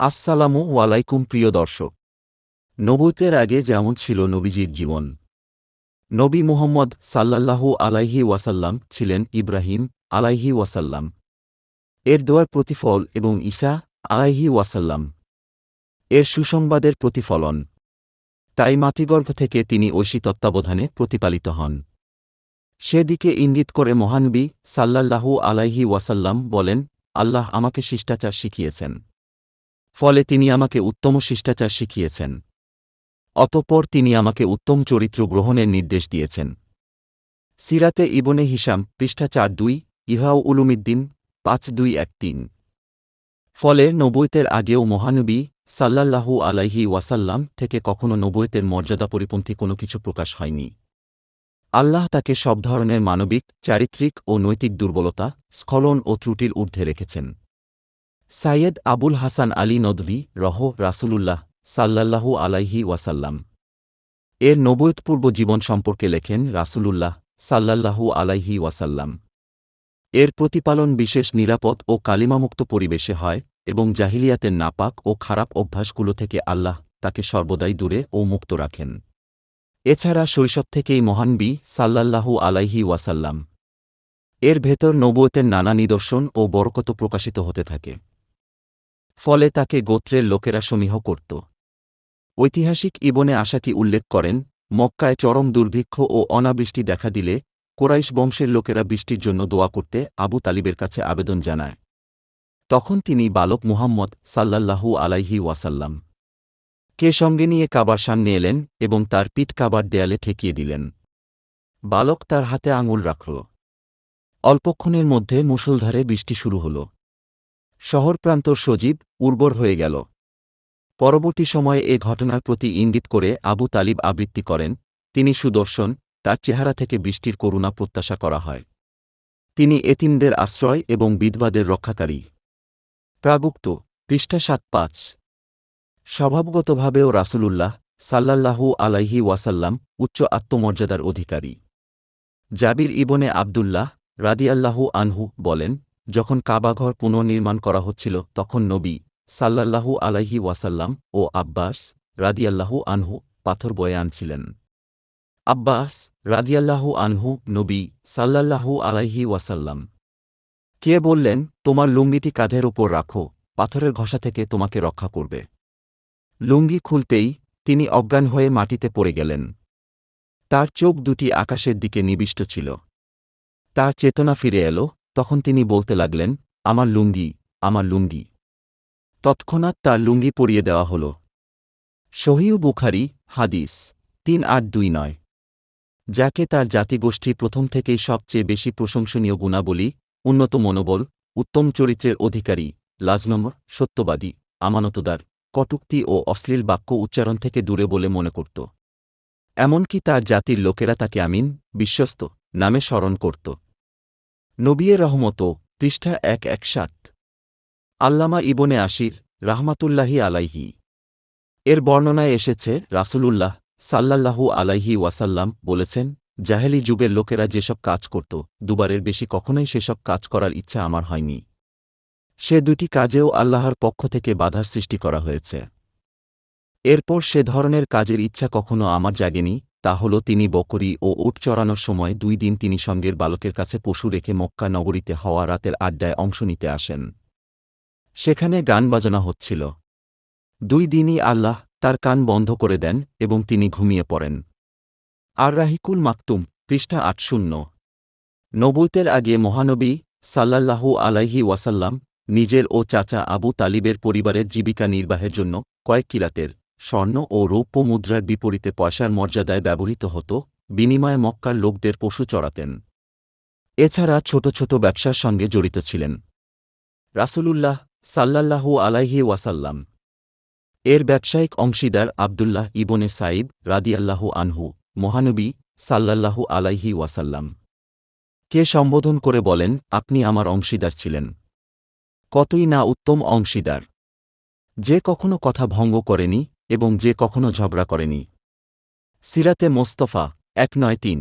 আসসালামু আলাইকুম প্রিয় দর্শক। নবুতের আগে যেমন ছিল নবীজির জীবন, নবী মুহম্মদ সাল্লাল্লাহু আলাইহি ওয়াসাল্লাম ছিলেন ইব্রাহিম আলাইহি ওয়াসাল্লাম। এর দোয়ার প্রতিফল এবং ঈসা আলাইহি ওয়াসাল্লাম। এর সুসংবাদের প্রতিফলন। তাই মাতৃগর্ভ থেকে তিনি ঐশী তত্ত্বাবধানে প্রতিপালিত হন। সেদিকে ইঙ্গিত করে মহানবী সাল্লাল্লাহু আলাইহি ওয়াসাল্লাম বলেন, আল্লাহ আমাকে শিষ্টাচার শিখিয়েছেন। ফলে তিনি আমাকে উত্তম শিষ্টাচার শিখিয়েছেন। অতঃপর তিনি আমাকে উত্তম চরিত্র গ্রহণের নির্দেশ দিয়েছেন। সিরাতে ইবনে হিসাম পৃষ্ঠা চার দুই, ইহাও উলুমিদ্দিন, পাঁচ দুই এক তিন। ফলে নবৈতের আগেও মহানবী সাল্লাল্লাহু আলাইহি ওয়াসাল্লাম থেকে কখনো নবৈতের মর্যাদা পরিপন্থী কোনো কিছু প্রকাশ হয়নি। আল্লাহ তাকে সব ধরনের মানবিক, চারিত্রিক ও নৈতিক দুর্বলতা, স্খলন ও ত্রুটির ঊর্ধ্বে রেখেছেন। সাইয়েদ আবুল হাসান আলী নদভী, রহ, রাসূলুল্লাহ সাল্লাল্লাহু আলাইহি ওয়াসাল্লাম। এর নবয়তপূর্ব জীবন সম্পর্কে লেখেন রাসূলুল্লাহ সাল্লাল্লাহু আলাইহি ওয়াসাল্লাম। এর প্রতিপালন বিশেষ নিরাপদ ও কালিমামুক্ত পরিবেশে হয় এবং জাহিলিয়াতের নাপাক ও খারাপ অভ্যাসগুলো থেকে আল্লাহ তাকে সর্বদাই দূরে ও মুক্ত রাখেন। এছাড়া শৈশব থেকেই মহানবী সাল্লাল্লাহু আলাইহি ওয়াসাল্লাম। এর ভেতর নবুয়তের নানা নিদর্শন ও বরকত প্রকাশিত হতে থাকে। ফলে তাকে গোত্রের লোকেরা সমীহ করত। ঐতিহাসিক ইবনে আশাকি উল্লেখ করেন, মক্কায় চরম দুর্ভিক্ষ ও অনাবৃষ্টি দেখা দিলে কোরাইশ বংশের লোকেরা বৃষ্টির জন্য দোয়া করতে আবু তালিবের কাছে আবেদন জানায়। তখন তিনি বালক মুহাম্মদ সাল্লাল্লাহু আলাইহি ওয়াসাল্লাম। কে সঙ্গে নিয়ে কাবার সামনে এলেন এবং তার পিঠ কাবার দেয়ালে ঠেকিয়ে দিলেন। বালক তার হাতে আঙুল রাখল। অল্পক্ষণের মধ্যে মুষলধারে বৃষ্টি শুরু হল। শহর প্রান্তর সজীব উর্বর হয়ে গেল। পরবর্তী সময়ে এ ঘটনার প্রতি ইঙ্গিত করে আবু তালিব আবৃত্তি করেন, তিনি সুদর্শন, তার চেহারা থেকে বৃষ্টির করুণা প্রত্যাশা করা হয়। তিনি এতিমদের আশ্রয় এবং বিধবাদের রক্ষাকারী। প্রাগুক্ত, পৃষ্ঠা সাত পাঁচ। স্বভাবগতভাবেও রাসূলুল্লাহ সাল্লাল্লাহু আলাইহি ওয়াসাল্লাম উচ্চ আত্মমর্যাদার অধিকারী। জাবির ইবনে আবদুল্লাহ রাদিয়াল্লাহু আনহু বলেন যখন কাবাঘর পুনর্নির্মাণ করা হচ্ছিল, তখন নবী সাল্লাল্লাহু আলাইহি ওয়াসাল্লাম ও আব্বাস রাদিয়াল্লাহু আনহু পাথর বয়ে আনছিলেন। আব্বাস রাদিয়াল্লাহু আনহু নবী সাল্লাল্লাহু আলাইহি ওয়াসাল্লাম, কে বললেন, তোমার লুঙ্গিটি কাঁধের ওপর রাখো, পাথরের ঘষা থেকে তোমাকে রক্ষা করবে। লুঙ্গি খুলতেই তিনি অজ্ঞান হয়ে মাটিতে পড়ে গেলেন। তার চোখ দুটি আকাশের দিকে নিবিষ্ট ছিল। তার চেতনা ফিরে এল তখন তিনি বলতে লাগলেন, আমার লুঙ্গি আমার লুঙ্গি। তৎক্ষণাৎ তার লুঙ্গি পরিয়ে দেওয়া হল। শহীউ বুখারি, হাদিস, তিন আট দুই নয়। যাকে তার জাতিগোষ্ঠী প্রথম থেকেই সবচেয়ে বেশি প্রশংসনীয় গুণাবলী, উন্নত মনোবল, উত্তম চরিত্রের অধিকারী লাজনম সত্যবাদী, আমানতদার, কটুক্তি ও অশ্লীল বাক্য উচ্চারণ থেকে দূরে বলে মনে করত। এমনকি তার জাতির লোকেরা তাকে আমিন, বিশ্বস্ত, নামে স্মরণ করত। নবিয়ে রহমত, পৃষ্ঠা এক এক সাত। আল্লামা ইবনে আশির, রাহমাতুল্লাহি আলাইহি। এর বর্ণনায় এসেছে, রাসূলুল্লাহ সাল্লাল্লাহু আলাইহি ওয়াসাল্লাম বলেছেন, জাহেলি যুগের লোকেরা যেসব কাজ করত, দুবারের বেশি কখনোই সেসব কাজ করার ইচ্ছা আমার হয়নি। সে দুটি কাজেও আল্লাহর পক্ষ থেকে বাধার সৃষ্টি করা হয়েছে। এরপর সে ধরনের কাজের ইচ্ছা কখনো আমার জাগেনি তা হল তিনি বকরি ও উট চড়ানোর সময় দুই দিন তিনি সঙ্গের বালকের কাছে পশু রেখে মক্কা নগরীতে হওয়া রাতের আড্ডায় অংশ নিতে আসেন। সেখানে গান বাজনা হচ্ছিল। দুই দিনই আল্লাহ তার কান বন্ধ করে দেন এবং তিনি ঘুমিয়ে পড়েন। আর রাহিকুল মাকতুম, পৃষ্ঠা আট শূন্য নবুতের আগে মহানবী সাল্লাল্লাহু আলাইহি ওয়াসাল্লাম নিজের ও চাচা আবু তালিবের পরিবারের জীবিকা নির্বাহের জন্য কয়েক কিরাতের স্বর্ণ ও রৌপ্য মুদ্রার বিপরীতে পয়সার মর্যাদায় ব্যবহৃত হতো, বিনিময়ে মক্কার লোকদের পশু চড়াতেন। এছাড়া ছোট ছোট ব্যবসার সঙ্গে জড়িত ছিলেন। রাসূলুল্লাহ সাল্লাল্লাহু আলাইহি ওয়াসাল্লাম। এর ব্যবসায়িক অংশীদার আবদুল্লাহ ইবনে সাইব রাদিয়াল্লাহু আনহু, মহানবী সাল্লাল্লাহু আলাইহি ওয়াসাল্লাম। কে সম্বোধন করে বলেন, আপনি আমার অংশীদার ছিলেন। কতই না উত্তম অংশীদার। যে কখনো কথা ভঙ্গ করেনি এবং যে কখনো ঝগড়া করেনি। সিরাতে মোস্তফা এক নয় তিন।